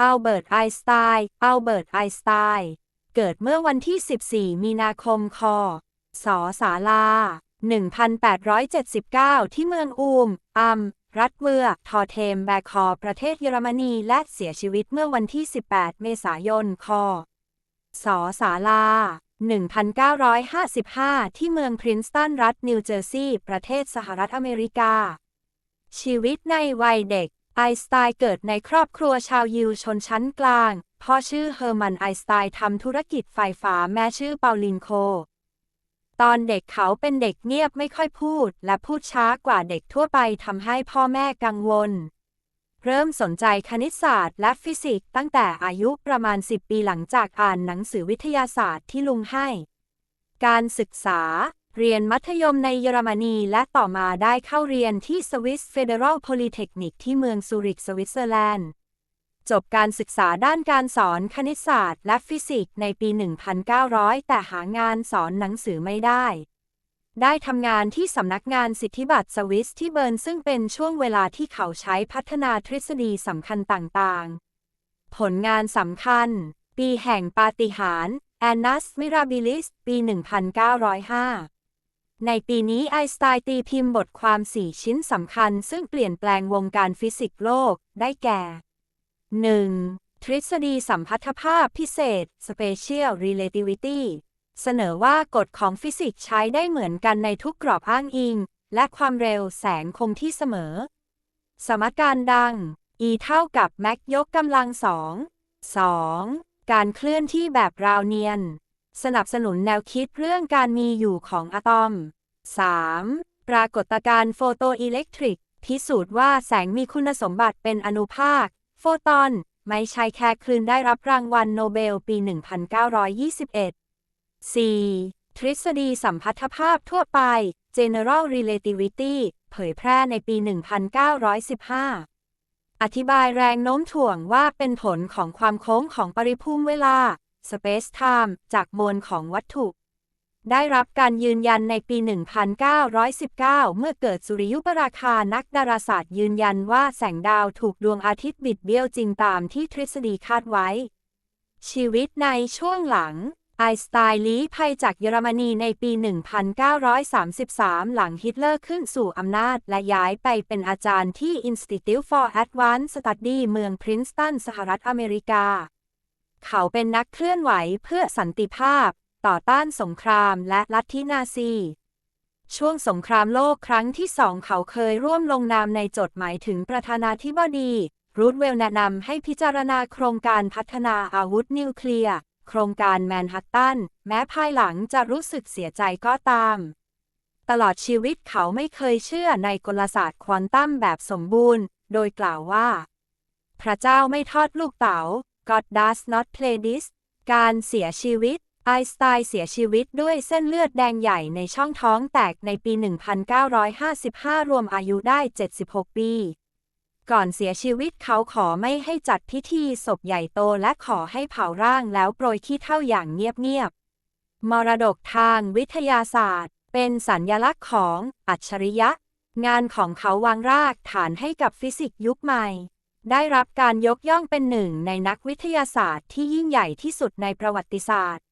อัลเบิร์ต ไอน์สไตน์ อัลเบิร์ต ไอน์สไตน์ เกิดเมื่อวันที่ 14 มีนาคม คศศาลา 1879 ที่เมืองอูม อัม รัฐเวอร์ ทอเทมแบคอร์ประเทศเยอรมนี และเสียชีวิตเมื่อวันที่ 18 เมษายน คศศาลา 1955 ที่เมืองพรินสตัน รัฐนิวเจอร์ซีย์ ประเทศสหรัฐอเมริกา ชีวิตในวัยเด็ก ไอสไตน์เกิดในครอบครัวชาวยิวชนชั้นกลาง พ่อชื่อเฮอร์มันไอสไตน์ทำธุรกิจไฟฟ้าแม่ชื่อเปาลินโค ตอนเด็กเขาเป็นเด็กเงียบไม่ค่อยพูด และพูดช้ากว่าเด็กทั่วไปทำให้พ่อแม่กังวล เริ่มสนใจคณิตศาสตร์และฟิสิกส์ตั้งแต่อายุประมาณ 10 ปีหลังจากอ่านหนังสือวิทยาศาสตร์ที่ลุงให้ การศึกษา เรียนมัธยมในเยอรมนีและต่อมาได้เข้าเรียนที่สวิสเฟเดรัลโพลิเทคนิกที่เมืองซูริกสวิตเซอร์แลนด์ จบการศึกษาด้านการสอนคณิตศาสตร์ และฟิสิกส์ในปี 1900 แต่หางานสอนหนังสือไม่ได้ ได้ทำงานที่สำนักงานสิทธิบัตรสวิสที่เบิร์นซึ่งเป็นช่วงเวลาที่เขาใช้พัฒนาทฤษฎีสำคัญต่างๆ ผลงานสำคัญ ปีแห่งปาฏิหาริย์แอนนัสมิราบิลิสปี 1905 ในปีนี้ไอน์สไตน์ตีพิมพ์บทความสี่ชิ้นสำคัญ ซึ่งเปลี่ยนแปลงวงการฟิสิกส์โลก ได้แก่ 1. ทฤษฎีสัมพัทธภาพพิเศษ Special Relativity เสนอว่ากฎของฟิสิกส์ใช้ได้เหมือนกันในทุกกรอบอ้างอิง และความเร็วแสงคงที่เสมอ สมการดัง E เท่ากับ mac ยกกำลังสอง 2. การเคลื่อนที่แบบราวเนียน สนับสนุนแนวคิดเรื่องการมีอยู่ของอะตอม 3. ปรากฏการณ์โฟโตอิเล็กทริก พิสูจน์ว่าแสงมีคุณสมบัติเป็นอนุภาค โฟตอน ไม่ใช่แค่คลื่นได้รับรางวัลโนเบลปี 1921 4. ทฤษฎีสัมพัทธภาพทั่วไป General Relativity เผยแพร่ในปี 1915 อธิบายแรงโน้มถ่วงว่าเป็นผลของความโค้งของปริภูมิเวลา Space Time จากมวลของวัตถุ ได้รับการยืนยันในปี 1919 เมื่อเกิดสุริยุปราคานักดาราศาสตร์ยืนยันว่าแสงดาวถูกดวงอาทิตย์บิดเบี้ยวจริงตามที่ทฤษฎีคาดไว้ ชีวิตในช่วงหลังไอน์สไตน์ลี้ภัยจากเยอรมนีในปี 1933 หลังฮิตเลอร์ขึ้นสู่อำนาจ และย้ายไปเป็นอาจารย์ที่ Institute for Advanced Study เมืองพรินสตัน สหรัฐอเมริกา เขาเป็นนักเคลื่อนไหวเพื่อสันติภาพ ต่อต้านสงครามและลัทธินาซี ช่วงสงครามโลกครั้งที่สองเขาเคยร่วมลงนามในจดหมายถึงประธานาธิบดี รูดเวลแนะนำให้พิจารณาโครงการพัฒนาอาวุธนิวเคลียร์โครงการแมนฮัตตัน แม้ภายหลังจะรู้สึกเสียใจก็ตาม ตลอดชีวิตเขาไม่เคยเชื่อในกลศาสตร์ควอนตัมแบบสมบูรณ์ โดยกล่าวว่า พระเจ้าไม่ทอดลูกเต๋า God does not play this การเสียชีวิต ไอสไตน์เสียชีวิตด้วยเส้นเลือดแดงใหญ่ในช่องท้องแตกในปี 1955 รวมอายุได้ 76 ปี ก่อนเสียชีวิตเขาขอไม่ให้จัดพิธีศพใหญ่โตและขอให้เผาร่างแล้วโปรยขี้เท่าอย่างเงียบๆ มรดกทางวิทยาศาสตร์ เป็นสัญญลักษณ์ของอัจฉริยะ งานของเขาวางรากฐานให้กับฟิสิกส์ยุคใหม่ ได้รับการยกย่องเป็นหนึ่งในนักวิทยาศาสตร์ที่ยิ่งใหญ่ที่สุดในประวัติศาสตร์